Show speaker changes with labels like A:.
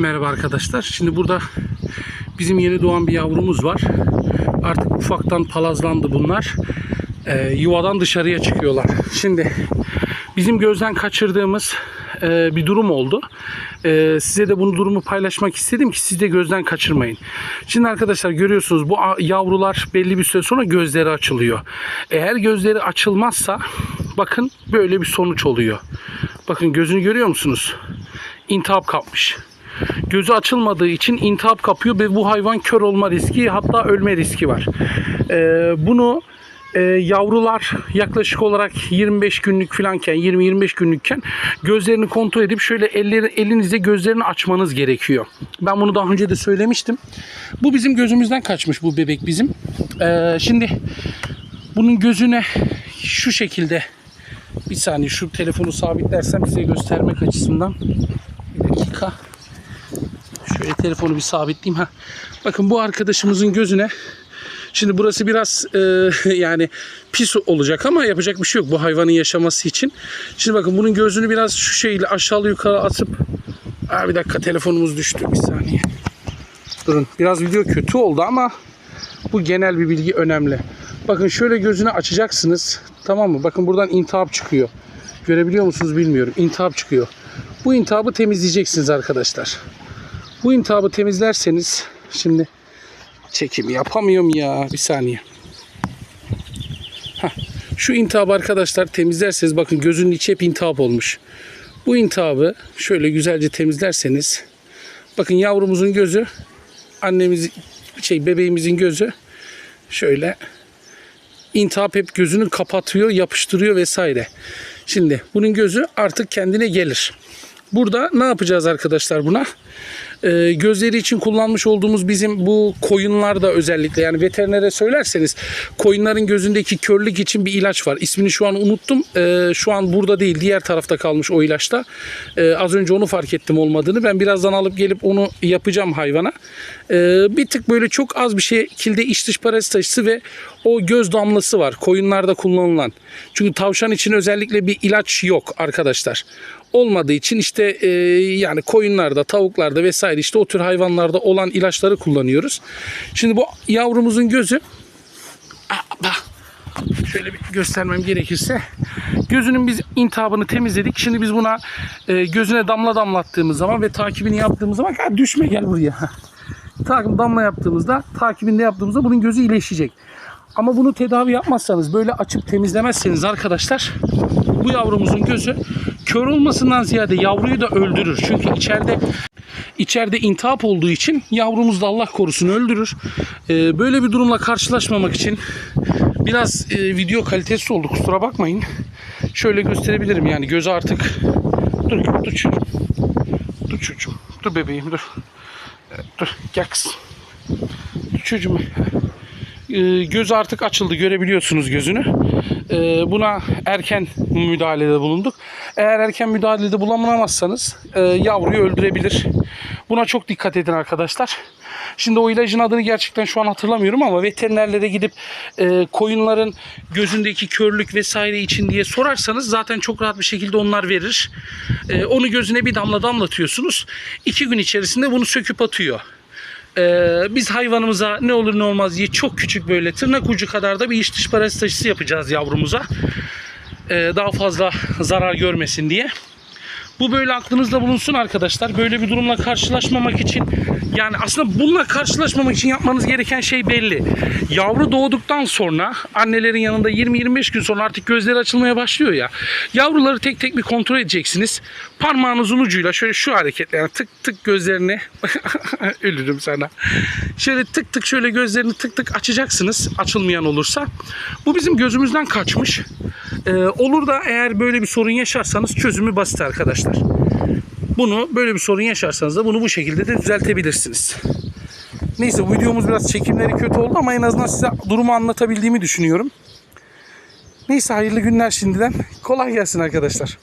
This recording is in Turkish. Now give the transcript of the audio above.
A: Merhaba arkadaşlar. Şimdi burada bizim yeni doğan bir yavrumuz var. Artık ufaktan palazlandı bunlar. Ee, yuvadan dışarıya çıkıyorlar. Şimdi bizim gözden kaçırdığımız e, bir durum oldu. Ee, size de bunu durumu paylaşmak istedim ki siz de gözden kaçırmayın. Şimdi arkadaşlar görüyorsunuz bu yavrular belli bir süre sonra gözleri açılıyor. Eğer gözleri açılmazsa bakın böyle bir sonuç oluyor. Bakın gözünü görüyor musunuz? İntihap kapmış. Gözü açılmadığı için intihap kapıyor ve bu hayvan kör olma riski hatta ölme riski var. Ee, bunu e, yavrular yaklaşık olarak 25 günlük falanken 20-25 günlükken gözlerini kontrol edip şöyle elleri, elinizle gözlerini açmanız gerekiyor. Ben bunu daha önce de söylemiştim. Bu bizim gözümüzden kaçmış bu bebek bizim. Ee, şimdi bunun gözüne şu şekilde bir saniye şu telefonu sabitlersem size göstermek açısından bir dakika. Şöyle telefonu bir sabitleyeyim. Ha. Bakın bu arkadaşımızın gözüne Şimdi burası biraz e, yani pis olacak ama yapacak bir şey yok bu hayvanın yaşaması için. Şimdi bakın bunun gözünü biraz şu şeyle aşağı yukarı atıp Aa, bir dakika telefonumuz düştü bir saniye. Durun biraz video kötü oldu ama bu genel bir bilgi önemli. Bakın şöyle gözünü açacaksınız. Tamam mı? Bakın buradan intihap çıkıyor. Görebiliyor musunuz bilmiyorum. İntihap çıkıyor. Bu intihabı temizleyeceksiniz arkadaşlar. Bu intihabı temizlerseniz şimdi çekimi yapamıyorum ya. Bir saniye. Hah, Şu intihabı arkadaşlar temizlerseniz bakın gözünün içi hep intihap olmuş. Bu intihabı şöyle güzelce temizlerseniz bakın yavrumuzun gözü annemiz şey bebeğimizin gözü şöyle intihap hep gözünü kapatıyor, yapıştırıyor vesaire. Şimdi bunun gözü artık kendine gelir. Burada ne yapacağız arkadaşlar buna? Ee, gözleri için kullanmış olduğumuz bizim bu koyunlarda özellikle yani veterinere söylerseniz koyunların gözündeki körlük için bir ilaç var. İsmini şu an unuttum. Ee, şu an burada değil diğer tarafta kalmış o ilaçta. Ee, az önce onu fark ettim olmadığını. Ben birazdan alıp gelip onu yapacağım hayvana. Ee, bir tık böyle çok az bir şekilde iç dış parazit ve o göz damlası var koyunlarda kullanılan. Çünkü tavşan için özellikle bir ilaç yok arkadaşlar olmadığı için işte e, yani koyunlarda, tavuklarda vesaire işte o tür hayvanlarda olan ilaçları kullanıyoruz. Şimdi bu yavrumuzun gözü şöyle bir göstermem gerekirse gözünün biz intihabını temizledik. Şimdi biz buna e, gözüne damla damlattığımız zaman ve takibini yaptığımız zaman ha, düşme gel buraya. Takip damla yaptığımızda takibinde yaptığımızda bunun gözü iyileşecek. Ama bunu tedavi yapmazsanız böyle açıp temizlemezseniz arkadaşlar bu yavrumuzun gözü kör olmasından ziyade yavruyu da öldürür. Çünkü içeride içeride intihap olduğu için yavrumuz da Allah korusun öldürür. Ee, böyle bir durumla karşılaşmamak için biraz e, video kalitesi oldu kusura bakmayın. Şöyle gösterebilirim yani gözü artık dur dur çocuğum. Dur çocuğum. Dur bebeğim dur. Evet, Dur gel kızım. Dur çocuğum. Ee, gözü artık açıldı görebiliyorsunuz gözünü. Ee, buna erken müdahalede bulunduk. Eğer erken müdahalede bulunamazsanız e, yavruyu öldürebilir. Buna çok dikkat edin arkadaşlar. Şimdi o ilacın adını gerçekten şu an hatırlamıyorum ama veterinerlere gidip e, koyunların gözündeki körlük vesaire için diye sorarsanız zaten çok rahat bir şekilde onlar verir. E, onu gözüne bir damla damlatıyorsunuz. İki gün içerisinde bunu söküp atıyor. Ee, biz hayvanımıza ne olur ne olmaz diye çok küçük böyle tırnak ucu kadar da bir iç dış parazit aşısı yapacağız yavrumuza. Ee, daha fazla zarar görmesin diye. Bu böyle aklınızda bulunsun arkadaşlar. Böyle bir durumla karşılaşmamak için yani aslında bununla karşılaşmamak için yapmanız gereken şey belli. Yavru doğduktan sonra annelerin yanında 20-25 gün sonra artık gözleri açılmaya başlıyor ya. Yavruları tek tek bir kontrol edeceksiniz. Parmağınızın ucuyla şöyle şu hareketle yani tık tık gözlerini ölürüm sana. Şöyle tık tık şöyle gözlerini tık tık açacaksınız açılmayan olursa. Bu bizim gözümüzden kaçmış. Ee, olur da eğer böyle bir sorun yaşarsanız çözümü basit arkadaşlar. Bunu böyle bir sorun yaşarsanız da bunu bu şekilde de düzeltebilirsiniz. Neyse bu videomuz biraz çekimleri kötü oldu ama en azından size durumu anlatabildiğimi düşünüyorum. Neyse hayırlı günler şimdiden. Kolay gelsin arkadaşlar.